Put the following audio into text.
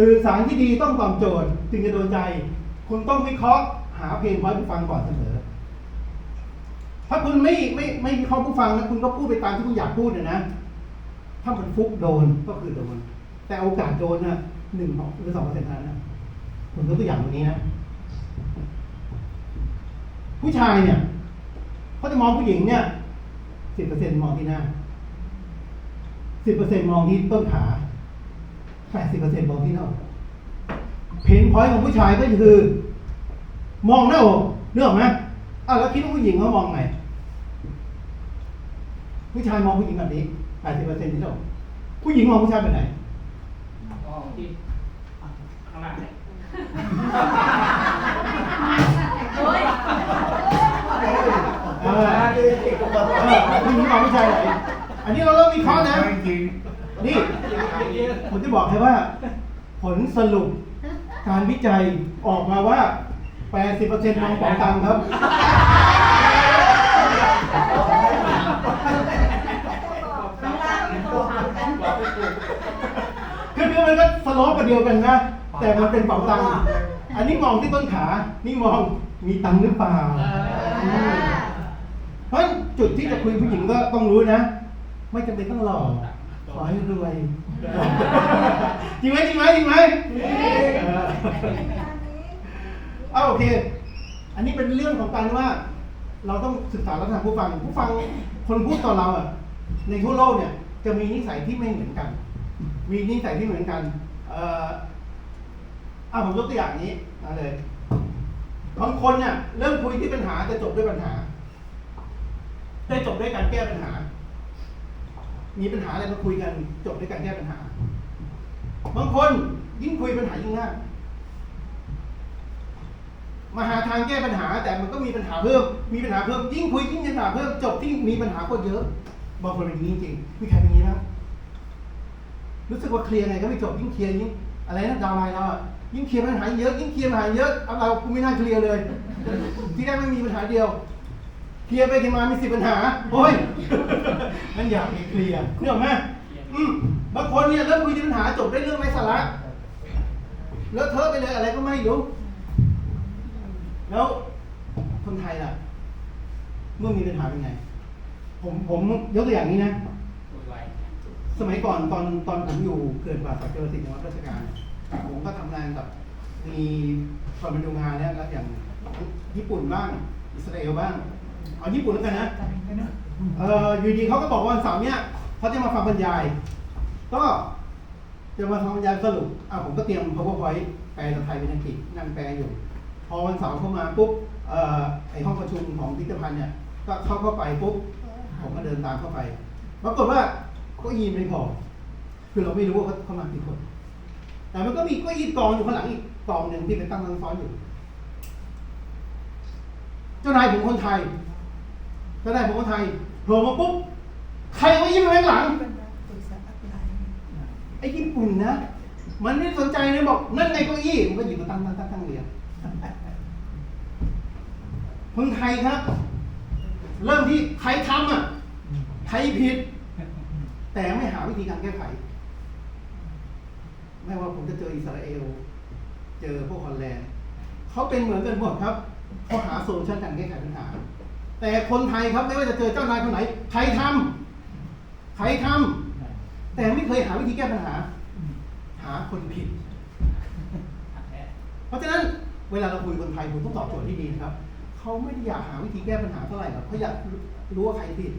สื่อสารที่ดีต้องตอบโจทย์ จึงจะโดนใจ คุณต้องวิเคราะห์หาเพลงพอยผู้ฟังก่อนเสมอ ถ้าคุณไม่ไม่ไม่วิเคราะห์ผู้ฟังนะคุณก็พูดไปตามที่คุณอยากพูดเนี่ยนะ ถ้ามันฟุกโดนก็คือโดน แต่โอกาสโดนน่ะหนึ่งหรือสองเปอร์เซ็นต์เท่านั้นนะผมยกตัวอย่างตรงนี้นะ ผู้ชายเนี่ยเขาจะมองผู้หญิงเนี่ยสิบเปอร์เซ็นต์มองที่หน้าสิบเปอร์เซ็นต์มองที่ต้นขา แปดสิบเปอร์เซ็นต์มองที่หน้าอกเพนพอยต์ของผู้ชายก็คือ มองหน้าอกเนื้ออกไหมอะแล้วคิดว่าผู้หญิงเขามองไง ผู้ชายมองผู้หญิงแบบนี้แปดสิบเปอร์เซ็นต์ที่หน้าอกผู้หญิงมองผู้ชายแบบไหนอ๋อที่ข้างหน้าเนี่ยโอ้ยเออเออผู้หญิงมองผู้ชายไหนอันนี้เราเริ่มวิเคราะห์นะจริง นี่ผมจะบอกให้ว่า ผลสรุปการวิจัยออกมาว่า 80%มองปองตังครับ คือคือมันก็สโลปกันเดียวกันนะ แต่มันเป็นเป๋าตังค์อันนี้มองที่ต้นขา นี่มองมีตังค์หรือเปล่า เพราะจุดที่จะคุยผู้หญิงก็ต้องรู้นะ ไม่จำเป็นต้องหล่อ ขอให้รวยจริงไหมจริงไหมจริงไหมเออเอาโอเค อันนี้เป็นเรื่องของการว่า เราต้องศึกษาลักษณะผู้ฟัง ผู้ฟังคนพูดต่อเราอะ ในทั่วโลกเนี่ย จะมีนิสัยที่ไม่เหมือนกัน มีนิสัยที่เหมือนกัน เอ่ออ่าผมยกตัวอย่างนี้มาเลยบางคนเนี่ยเริ่มคุยที่ปัญหาจะจบด้วยปัญหา ได้จบด้วยการแก้ปัญหา มีปัญหาอะไรมาคุยกันจบด้วยการแก้ปัญหา บางคนยิ่งคุยปัญหายิ่งง่ายมาหาทางแก้ปัญหา แต่มันก็มีปัญหาเพิ่ม มีปัญหาเพิ่มยิ่งคุยยิ่งปัญหาเพิ่มจบที่มีปัญหาก็เยอะ บางคนเป็นอย่างนี้จริงมีใครเป็นอย่างนี้นะรู้สึกว่าเคลียร์ไงก็ไม่จบยิ่งเคลียร์ยิ่งอะไรนะดาวไลน์เราอะยิ่งเคลียร์ปัญหาเยอะยิ่งเคลียร์ปัญหาเยอะเอาเรากูไม่น่าเคลียร์เลย ที่แรกไม่มีปัญหาเดียว เคลียร์ไปเคลียร์มามีสิบปัญหาโอ้ยมันอยากมีเคลียร์เรื่องไหมอืมบางคนเนี่ยเริ่มคุยที่ปัญหาจบได้เรื่องไร้สาระเลอะเทอะไปเลยอะไรก็ไม่รู้ แล้วคนไทยล่ะ เมื่อมีปัญหาเป็นไง ผมผมยกตัวอย่างนี้นะ สมัยก่อนตอนตอนผมอยู่เกิดป่าสักเจอสิงห์วัดราชการ ผมก็ทำงานกับ มีคนมาดูงานเนี่ยแล้วอย่างญี่ปุ่นบ้าง อิสราเอลบ้าง เอาญี่ปุ่นแล้วกันนะเอออยู่ดีเขาก็บอกว่าวันเสาร์เนี้ยเขาจะมาฟังบรรยาย ก็จะมาฟังบรรยายสรุปอะผมก็เตรียม powerpoint แปลจากไทยเป็นอังกฤษนั่งแปลอยู่ พอวันเสาร์เข้ามาปุ๊บเอ่อไอห้องประชุมของพิพิธภัณฑ์เนี่ย ก็เข้าเข้าไปปุ๊บ ผมก็เดินตามเข้าไป ปรากฏว่าเก็ยีไม่พอ คือเราไม่รู้ว่าเขาเขามากี่คน แต่มันก็มีเก็ยีกองอยู่ข้างหลังอีกกองหนึ่งที่เป็นตั้งซ้อนอยู่ เจ้านายผมคนไทย เจ้านผมคนไทยโผล่มาปุ๊บใครเอาเก้าอี้มาไว้ข้างหลัง ไอ้ญี่ปุ่นนะ มันไม่สนใจเลยบอก นั่นไงเก้าอี้มันก็หยิบมาตั้งตั้งตั้งตั้งเรียงคนไทยครับ เริ่มที่ใครทำอะใครผิด แต่ไม่หาวิธีการแก้ไข ไม่ว่าผมจะเจออิสราเอล เจอพวกฮอลแลนด์เขาเป็นเหมือนกันหมดครับเขาหาโซลูชันการแก้ไขปัญหา แต่คนไทยครับไม่ว่าจะเจอเจ้านายคนไหน ใครทำใครทำแต่ไม่เคยหาวิธีแก้ปัญหา หาคนผิด เพราะฉะนั้นเวลาเราคุยคนไทยผมต้องตอบโจทย์ที่ดีครับ เขาไม่ได้อยากหาวิธีแก้ปัญหาเท่าไหร่หรอกเขาอยากรู้ว่าใครผิด